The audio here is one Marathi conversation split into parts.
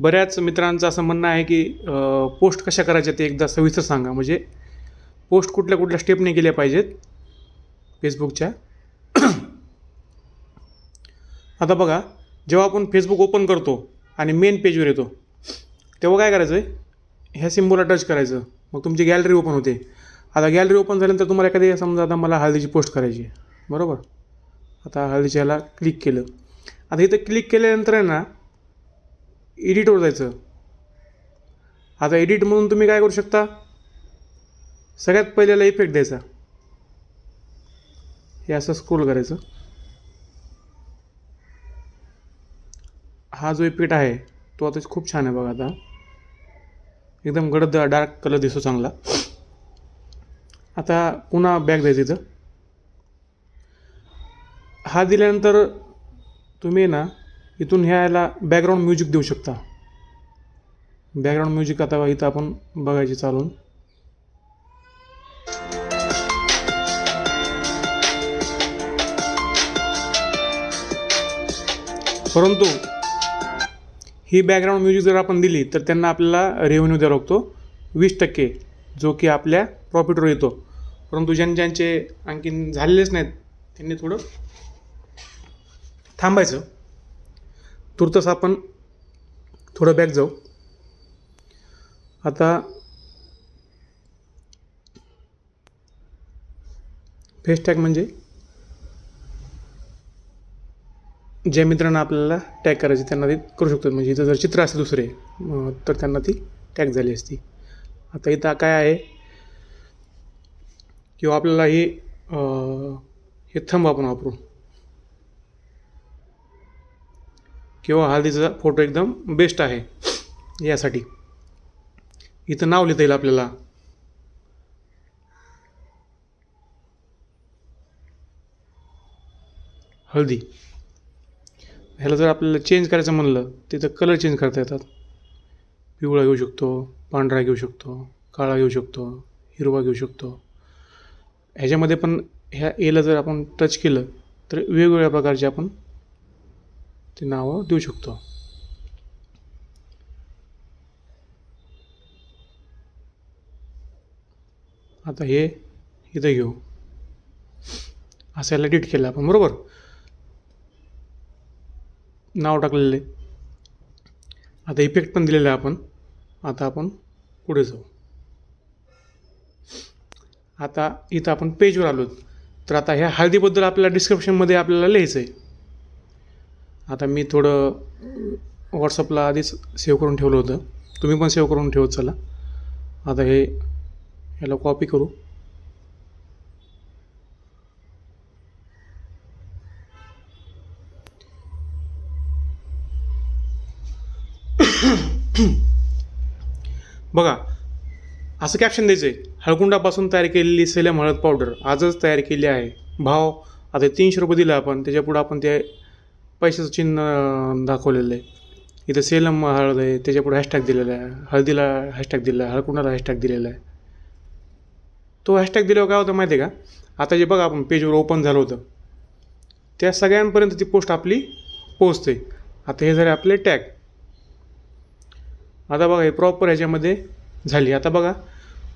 बऱ्याच मित्रांचं असं म्हणणं आहे की पोस्ट कशा करायच्या ते एकदा सविस्तर सांगा. म्हणजे पोस्ट कुठल्या कुठल्या स्टेपने केल्या पाहिजेत? फेसबुकच्या. आता बघा जेव्हा आपण फेसबुक ओपन करतो आणि मेन पेजवर येतो तेव्हा काय करायचं आहे ह्या सिम्बोला टच करायचं. मग तुमची गॅलरी ओपन होते. आता गॅलरी ओपन झाल्यानंतर तुम्हाला एखादी समजा आता मला हळदीची पोस्ट करायची आहे. बरोबर? आता हळदीच्या ह्याला क्लिक केलं. आता इथं क्लिक केल्यानंतर आहे ना एडिटवर जायचं. आता एडिट म्हणून तुम्ही काय करू शकता? सगळ्यात पहिल्याला इफेक्ट द्यायचा. हे असं स्क्रोल करायचं. हा जो इफेक्ट आहे तो आता खूप छान आहे बघा आता. एकदम गडद डार्क कलर दिसतो चांगला. आता पुन्हा बॅग द्यायचं इथं. हा दिल्यानंतर तुम्ही ना इथून ह्याला बॅकग्राऊंड म्युझिक देऊ शकता. बॅकग्राऊंड म्युझिक आता इथं आपण बघायची चालून. परंतु ही बॅकग्राऊंड म्युझिक जर आपण दिली तर त्यांना आपल्याला रेव्हेन्यू द्यावा लागतो. वीस टक्के जो की आपल्या प्रॉफिटवर येतो. परंतु ज्यां ज्यांचे आणखीन झालेलेच नाहीत त्यांनी थोडं थांबायचं. तुर्तस आपण थोडं बॅक जाऊ. आता फेस टॅग म्हणजे ज्या मित्रांना आपल्याला टॅग करायचे त्यांना ते करू शकतो म्हणजे इथं जर चित्र असेल दुसरे तर त्यांना ती टॅग झाली असती. आता इथं काय आहे? किंवा आपल्याला हे हे थंब आपण वापरू. किंवा हळदीचा फोटो एकदम बेस्ट आहे यासाठी. इथं नाव लिहिता येईल आपल्याला. हळदी. ह्याला जर आपल्याला चेंज करायचं म्हणलं तिथं कलर चेंज करता येतात. पिवळा घेऊ शकतो पांढरा घेऊ शकतो काळा घेऊ शकतो हिरवा घेऊ शकतो. ह्याच्यामध्ये पण ह्या एला जर आपण टच केलं तर वेगवेगळ्या प्रकारचे आपण ते नावं देऊ शकतो. आता हे इथं घेऊ. असं याला एडिट केलं आपण बरोबर? नाव टाकलेले. आता इफेक्ट पण दिलेला आहे आपण. आता आपण पुढे जाऊ. आता इथं आपण पेजवर आलो तर आता ह्या हळदीबद्दल आपल्याला डिस्क्रिप्शनमध्ये आपल्याला लिहायचं आहे आता मी थोडं व्हॉट्सअपला आधीच सेव्ह करून ठेवलं होतं. तुम्ही पण सेव्ह करून ठेवत चला. आता हे ह्याला कॉपी करू. बघा असं कॅप्शन द्यायचं आहे हळकुंडापासून तयार केलेली सेलम हळद पावडर आजच तयार केली आहे. भाव आता तीनशे रुपये दिला आपण त्याच्यापुढं आपण ते पैशाचं चिन्ह दाखवलेलं आहे. इथं सेलम हळद आहे त्याच्यापुढे हॅशटॅग दिलेला आहे. हळदीला हॅशटॅग दिलेला आहे हळकुंडाला हॅशटॅग दिलेला आहे. तो हॅशटॅग दिल्यावर काय होतं माहिती आहे का? आता जे बघा आपण पेजवर ओपन झालं होतं. त्या सगळ्यांपर्यंत ती पोस्ट आपली पोचते आता हे झाले आपले टॅग आता बघा हे प्रॉपर ह्याच्यामध्ये झाली. आता बघा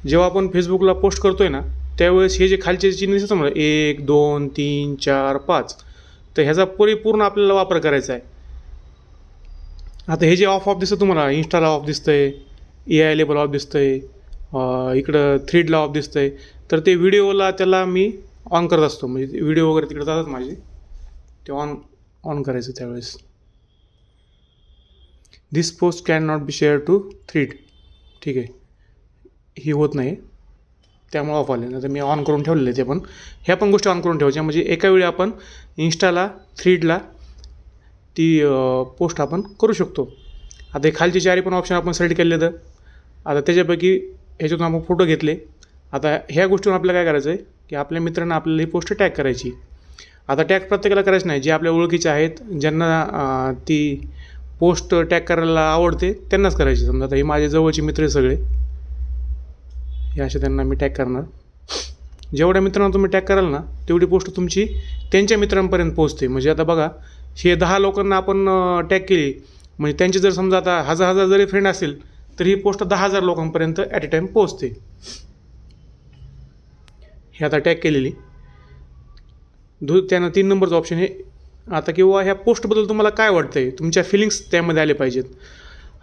जेव्हा आपण फेसबुकला पोस्ट करतोय ना त्यावेळेस हे जे खालचे चिन्ह दिसतं मला एक दोन तीन चार पाच तर ह्याचा परिपूर्ण आपल्याला वापर करायचा आहे. आता हे जे ऑफ ऑफ दिसतं तुम्हाला इन्स्टाला ऑफ दिसतं आहे ए आय लेबल ऑफ दिसतं आहे इकडं थ्रीडला ऑफ दिसतं आहे तर ते व्हिडिओला त्याला मी ऑन करत असतो. म्हणजे व्हिडिओ वगैरे तिकडे जातात माझे ते ऑन ऑन करायचं त्यावेळेस. This post can not be share to thread ठीक आहे. ही होत नाही. त्यामुळे ऑफ आले. नाही तर मी ऑन करून ठेवलेले ते पण. ह्या पण गोष्टी ऑन करून ठेवायच्या. म्हणजे एका वेळी आपण इन्स्टाला थ्रीडला ती पोस्ट आपण करू शकतो. आता हे खालचे चारी पण ऑप्शन आपण सिलेक्ट केले तर आता त्याच्यापैकी ह्याच्यातून आपण फोटो घेतले. आता ह्या गोष्टीवर आपल्याला काय करायचं आहे की आपल्या मित्रांना आपल्याला ही पोस्ट टॅग करायची. आता टॅग प्रत्येकाला करायचं नाही. जे आपल्या ओळखीचे आहेत ज्यांना ती पोस्ट टॅग करायला आवडते त्यांनाच करायची. समजा आता हे माझे जवळचे मित्र सगळे. हे असे त्यांना मी टॅग करणार. जेवढ्या मित्रांना तुम्ही टॅग कराल ना तेवढी पोस्ट तुमची त्यांच्या मित्रांपर्यंत पोहोचते. म्हणजे आता बघा हे दहा लोकांना आपण टॅग केली. म्हणजे त्यांचे जर समजा आता हजार हजार जरी फ्रेंड असेल तर ही पोस्ट दहा हजार लोकांपर्यंत ॲट अ टाईम पोहोचते. हे आता टॅग केलेली. दु त्यानं तीन नंबरचं ऑप्शन हे आता किंवा ह्या पोस्टबद्दल तुम्हाला काय वाटतं आहे तुमच्या फिलिंग्स त्यामध्ये आले पाहिजेत.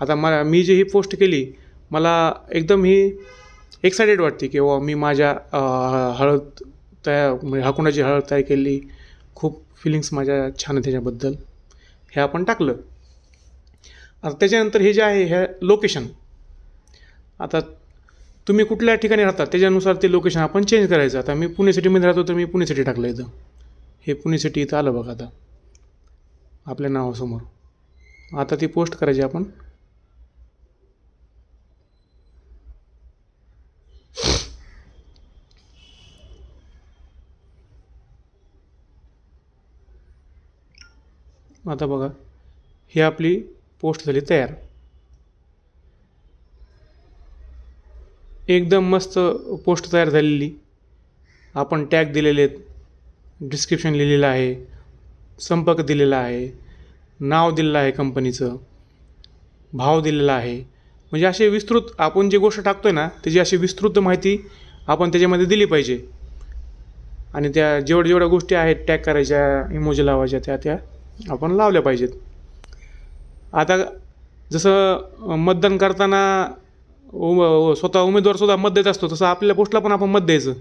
आता मला मी जी ही पोस्ट केली मला एकदम ही एक्सायटेड वाटते की वा मी माझ्या हळद तयार म्हणजे हाकुंडाची हळद तयार केली. खूप फिलिंग्स माझ्या छान आहे त्याच्याबद्दल हे आपण टाकलं. आता त्याच्यानंतर हे जे आहे हे लोकेशन आता तुम्ही कुठल्या ठिकाणी राहता त्याच्यानुसार ते लोकेशन आपण चेंज करायचं. आता मी पुणे सिटीमध्ये राहतो तर मी पुणे सिटी टाकलं इथं. हे पुणे सिटी इथं आलं बघा आता. आपल्या नावासमोर. आता ती पोस्ट करायची आपण. आता बघा ही आपली पोस्ट झाली तयार. एकदम मस्त पोस्ट तयार झालेली. आपण टॅग दिलेले आहेत. डिस्क्रिप्शन लिहिलेलं आहे. संपर्क दिलेला आहे. नाव दिलेलं आहे कंपनीचं. भाव दिलेला आहे. म्हणजे असे विस्तृत आपण जी गोष्ट टाकतो आहे ना त्याची अशी विस्तृत माहिती आपण त्याच्यामध्ये दिली पाहिजे. आणि त्या जेवढ्या जेवढ्या गोष्टी आहेत टॅग करायच्या इमोजी लावायच्या त्या त्या आपण लावल्या पाहिजेत. आता जसं मतदान करताना उम स्वतः उमेदवारसुद्धा मत देत असतो तसं आपल्या पोस्टला पण आपण मत द्यायचं.